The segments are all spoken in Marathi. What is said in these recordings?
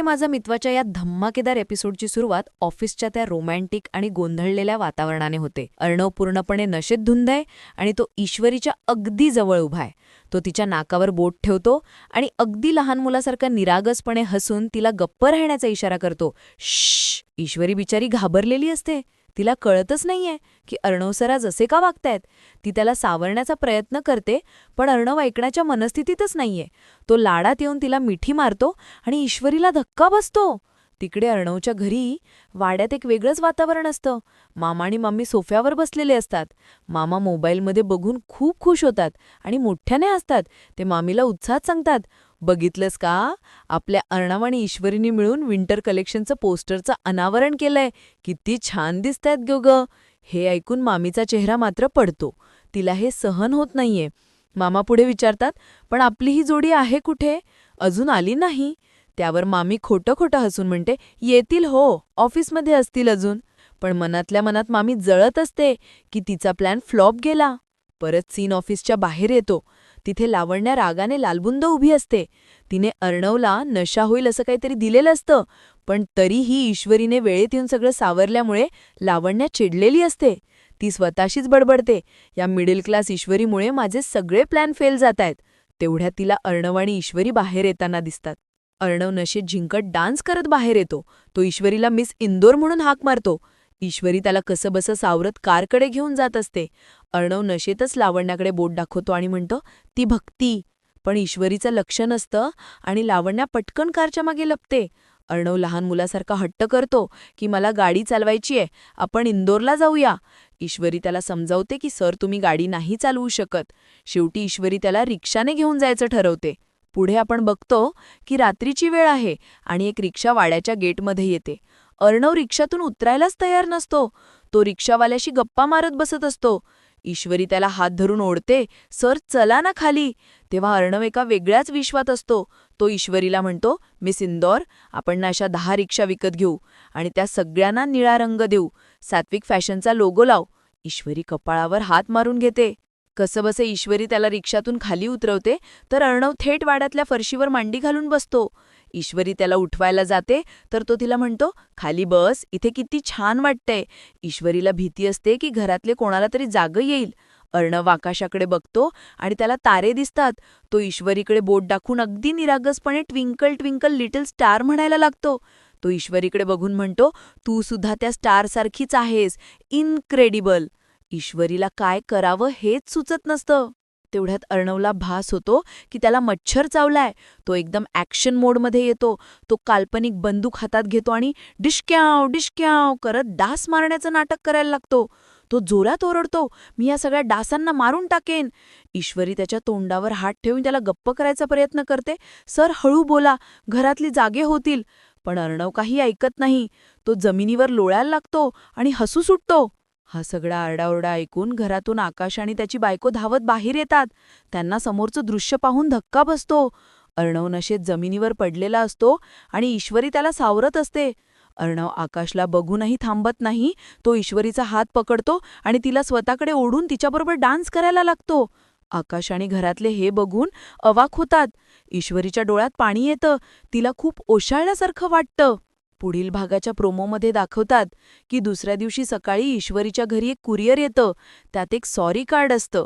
प्रिय माझा मित्वाच्या या धम्माकेदार एपिसोडची सुरुवात ऑफिसच्या त्या रोमॅन्टिक आणि गोंधळलेल्या वातावरणाने होते. अर्णव पूर्णपणे नशेत धुंद आहे आणि तो ईश्वरीच्या अगदी जवळ उभा आहे. तो तिच्या नाकावर बोट ठेवतो आणि अगदी लहान मुलासारखा निरागसपणे हसून तिला गप्प राहण्याचा इशारा करतो. श्श ईश्वरी बिचारी घाबरलेली असते. तिला कळतच नाहीये की अर्णव जसे असे का वागतायत. ती त्याला सावरण्याचा प्रयत्न करते पण अर्णव ऐकण्याच्या मनस्थितीतच नाहीये. तो लाडात येऊन तिला मिठी मारतो आणि ईश्वरीला धक्का बसतो. तिकडे अर्णवच्या घरी वाड्यात एक वेगळंच वातावरण असतं. मामा आणि मम्मी सोफ्यावर बसलेले असतात. मामा मोबाईलमध्ये बघून खूप खुश होतात आणि मोठ्याने असतात ते मामीला उत्साहात सांगतात बघितलंस का? आपल्या अर्णव आणि ईश्वरीने मिळून विंटर कलेक्शनचं पोस्टरचं अनावरण केलंय. किती छान दिसतायत ग ग. हे ऐकून मामीचा चेहरा मात्र पडतो. तिला हे सहन होत नाहीये. मामा पुढे विचारतात पण आपली ही जोडी आहे कुठे? अजून आली नाही. त्यावर मामी खोटं खोटं हसून म्हणते येतील हो ऑफिसमध्ये असतील अजून. पण मनातल्या मनात मामी जळत असते की तिचा प्लॅन फ्लॉप गेला. परत सीन ऑफिसच्या बाहेर येतो. तिथे लावण्या रागाने लालबुंद उभी असते. तिने अर्णवला नशा होईल असं काहीतरी दिलेलं असतं. पण तरीही ईश्वरीने वेळेत येऊन सगळं सावरल्यामुळे लावण्या चिडलेली असते. ती स्वतःशीच बडबडते. या मिडल क्लास ईश्वरीमुळे माझे सगळे प्लॅन फेल जात आहेत तेवढ्यात तिला अर्णव आणि ईश्वरी बाहेर येताना दिसतात. अर्णव नशेत जिंकत डान्स करत बाहेर येतो. तो ईश्वरीला मिस इंदोर म्हणून हाक मारतो. ईश्वरी त्याला कसंबसं सावरत कारकडे घेऊन जात असते. अर्णव नशेतच लावण्याकडे बोट दाखवतो आणि म्हणतो ती भक्ती. पण ईश्वरीचं लक्ष नसतं आणि लावण्या पटकन कारच्या मागे लपते. अर्णव लहान मुलासारखा हट्ट करतो की मला गाडी चालवायची आहे आपण इंदोरला जाऊया. ईश्वरी त्याला समजावते की सर तुम्ही गाडी नाही चालवू शकत. शेवटी ईश्वरी त्याला रिक्षाने घेऊन जायचं ठरवते. पुढे आपण बघतो की रात्रीची वेळ आहे आणि एक रिक्षा वाड्याच्या गेटमध्ये येते. अर्णव रिक्षातून उतरायलाच तयार नसतो. तो रिक्षावाल्याशी गप्पा मारत बसत असतो. ईश्वरी त्याला हात धरून ओढते सर चला ना खाली. तेव्हा अर्णव एका वेगळ्याच विश्वात असतो. तो ईश्वरीला म्हणतो मिस इंदौर आपण ना अशा दहा रिक्षा विकत घेऊ आणि त्या सगळ्यांना निळा रंग देऊ. सात्विक फॅशनचा लोगो लाव. ईश्वरी कपाळावर हात मारून घेते. कसंबसे ईश्वरी त्याला रिक्षातून खाली उतरवते तर अर्णव थेट वाड्यातल्या फरशीवर मांडी घालून बसतो. ईश्वरी त्याला उठवायला जाते तर तो तिला म्हणतो खाली बस इथे किती छान वाटतंय. ईश्वरीला भीती असते की घरातले कोणाला तरी जाग येईल. अर्णव आकाशाकडे बघतो आणि त्याला तारे दिसतात. तो ईश्वरीकडे बोट दाखवून अगदी निरागसपणे ट्विंकल ट्विंकल लिटल स्टार म्हणायला लागतो. तो ईश्वरीकडे बघून म्हणतो तू सुद्धा त्या स्टारसारखीच आहेस. इनक्रेडिबल. ईश्वरीला काय करावं हेच सुचत नसतं. तेवढ्यात अर्णवला भास होतो की त्याला मच्छर चावलाय. तो एकदम ॲक्शन मोडमध्ये येतो. तो काल्पनिक बंदूक हातात घेतो आणि डिशक्याव डिशक्याव करत डास मारण्याचं नाटक करायला लागतो. तो जोरात ओरडतो मी या सगळ्या डासांना मारून टाकेन. ईश्वरी त्याच्या तोंडावर हात ठेवून त्याला गप्प करायचा प्रयत्न करते. सर हळू बोला घरातली जागे होतील. पण अर्णव काही ऐकत नाही. तो जमिनीवर लोळायला लागतो आणि हसू सुटतो. हा सगळा आरडाओरडा ऐकून घरातून आकाश आणि त्याची बायको धावत बाहेर येतात. त्यांना समोरचं दृश्य पाहून धक्का बसतो. अर्णव नशेत जमिनीवर पडलेला असतो आणि ईश्वरी त्याला सावरत असते. अर्णव आकाशला बघूनही थांबत नाही. तो ईश्वरीचा हात पकडतो आणि तिला स्वतःकडे ओढून तिच्याबरोबर डान्स करायला लागतो. आकाश आणि घरातले हे बघून अवाक होतात. ईश्वरीच्या डोळ्यात पाणी येतं. तिला खूप ओशाळल्यासारखं वाटतं. पुढील भागाच्या प्रोमोमध्ये दाखवतात की दुसऱ्या दिवशी सकाळी ईश्वरीच्या घरी एक कुरिअर येतं. त्यात एक सॉरी कार्ड असतं.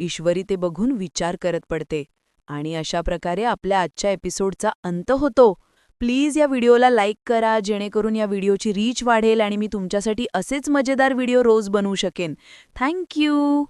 ईश्वरी ते बघून विचार करत पडते. आणि अशा प्रकारे आपल्या आजच्या एपिसोडचा अंत होतो. प्लीज या व्हिडिओला लाईक करा जेणेकरून या व्हिडिओची रीच वाढेल आणि मी तुमच्यासाठी असेच मजेदार व्हिडिओ रोज बनवू शकेन. थँक्यू